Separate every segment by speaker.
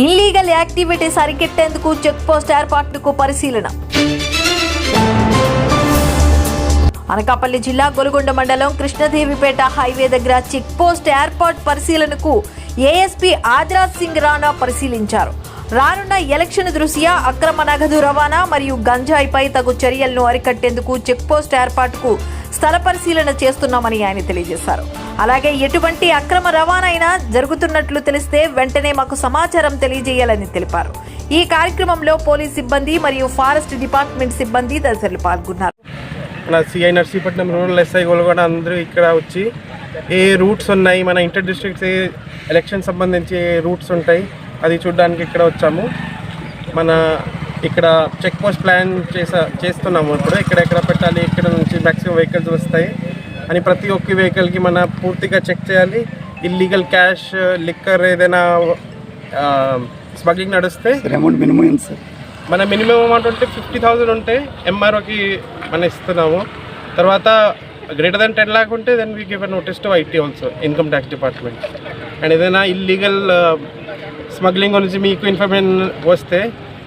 Speaker 1: Illegal activities అరికెట్టేందుకు check post ఏర్పాటుకు పరిశీలన. అనకాపల్లి జిల్లా గొలుగొండ మండలం కృష్ణదేవిపేట హైవే దగ్గర చెక్ పోస్ట్ ఏర్పాటు పరిశీలనకు ఏఎస్పీ ఆదిరాజ్ సింగ్ రాణా పరిశీలించారు. రానున్న ఎలక్షన్ దృష్ట్యా అక్రమ నగదు రవాణా మరియు గంజాయిపై తగు చర్యలను అరికట్టేందుకు చెక్ పోస్ట్ ఏర్పాటుకు స్థల పరిశీలన చేస్తున్నామని ఆయన తెలియజేశారు. అలాగే ఎటువంటి అక్రమ రవాణా అయినా జరుగుతున్నట్లు తెలిస్తే వెంటనే మాకు సమాచారం తెలియజేయాలని తెలిపారు. ఈ కార్యక్రమంలో పోలీస్ సిబ్బంది మరియు ఫారెస్ట్ డిపార్ట్మెంట్ సిబ్బంది తదితరులు పాల్గొన్నారు.
Speaker 2: మన సిఐ నర్సీపట్నం రూరల్ ఎస్ఐ కూడా అందరూ ఇక్కడ వచ్చి ఏ రూట్స్ ఉన్నాయి మన ఇంటర్ డిస్ట్రిక్ట్స్ ఏ ఎలక్షన్ సంబంధించి రూట్స్ ఉంటాయి అది చూడడానికి ఇక్కడ వచ్చాము. మన ఇక్కడ చెక్ పోస్ట్ ప్లాన్ చేసా చేస్తున్నాము ఇప్పుడు. ఇక్కడ ఎక్కడ పెట్టాలి ఇక్కడ నుంచి మ్యాక్సిమం వెహికల్స్ వస్తాయి అని ప్రతి ఒక్క వెహికల్కి మన పూర్తిగా చెక్ చేయాలి. ఇల్లీగల్ క్యాష్ లిక్కర్ ఏదైనా స్మగ్లింగ్ నడిస్తే
Speaker 3: అమౌంట్ మినిమం ఎంత సార్
Speaker 2: మన మినిమం అమౌంట్ ఉంటే ఫిఫ్టీ థౌసండ్ ఉంటే ఎంఆర్ఓకి మనం ఇస్తున్నాము. తర్వాత గ్రేటర్ దెన్ టెన్ లాక్ ఉంటే then we give notice to IT also income tax department and ఏదైనా ఇల్లీగల్ స్మగ్లింగ్ గురించి మీకు ఇన్ఫర్మేషన్ వస్తే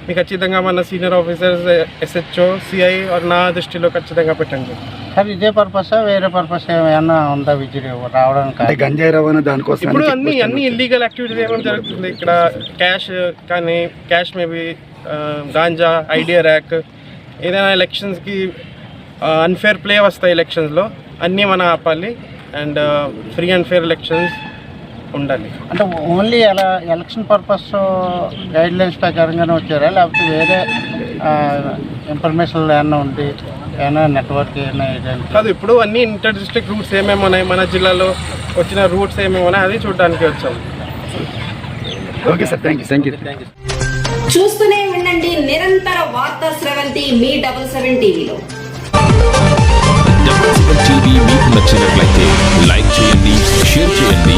Speaker 2: మీకు ఖచ్చితంగా మన సీనియర్ ఆఫీసర్స్ ఎస్హెచ్ఓ సిఐ నా దృష్టిలో ఖచ్చితంగా పెట్టండి.
Speaker 4: సార్ ఇదే పర్పస్ వేరే పర్పస్ ఏమైనా ఉందా విజిట్ రావడానికి
Speaker 3: గంజాయి రవాణా దానికోసం
Speaker 2: ఇప్పుడు అన్ని అన్ని ఇల్లీగల్ యాక్టివిటీస్ ఏమైనా జరుగుతుంది? ఇక్కడ క్యాష్ కానీ cash maybe ganja idea rack ఏదైనా ఎలక్షన్స్కి అన్ఫేర్ ప్లే వస్తాయి ఎలక్షన్స్లో అన్నీ మనం ఆపాలి. And free and fair elections ఉండాలి.
Speaker 4: అంటే ఓన్లీ ఎలా ఎలక్షన్ పర్పస్ గైడ్ లైన్స్ ప్రకారంగానే వచ్చారా? లేకపోతే వేరే ఇన్ఫర్మేషన్ ఏమైనా ఉంది? ఏమైనా నెట్వర్క్ ఏమైనా
Speaker 2: కాదు ఇప్పుడు అన్ని ఇంటర్ డిస్ట్రిక్ట్ రూట్స్ ఏమేమి ఉన్నాయి? మన జిల్లాలో వచ్చిన రూట్స్ ఏమేమి ఉన్నాయి? అది చూడడానికి వచ్చాము
Speaker 3: okay sir thank you thank you
Speaker 5: చూస్తూనే ఉండండి నిరంతర వార్తా స్రవంతి మీ డబుల్ సెవెన్ టీవీలో.
Speaker 6: డబుల్ సెవెన్ టీవీ మీకు నచ్చినట్లయితే లైక్ చేయండి షేర్ చేయండి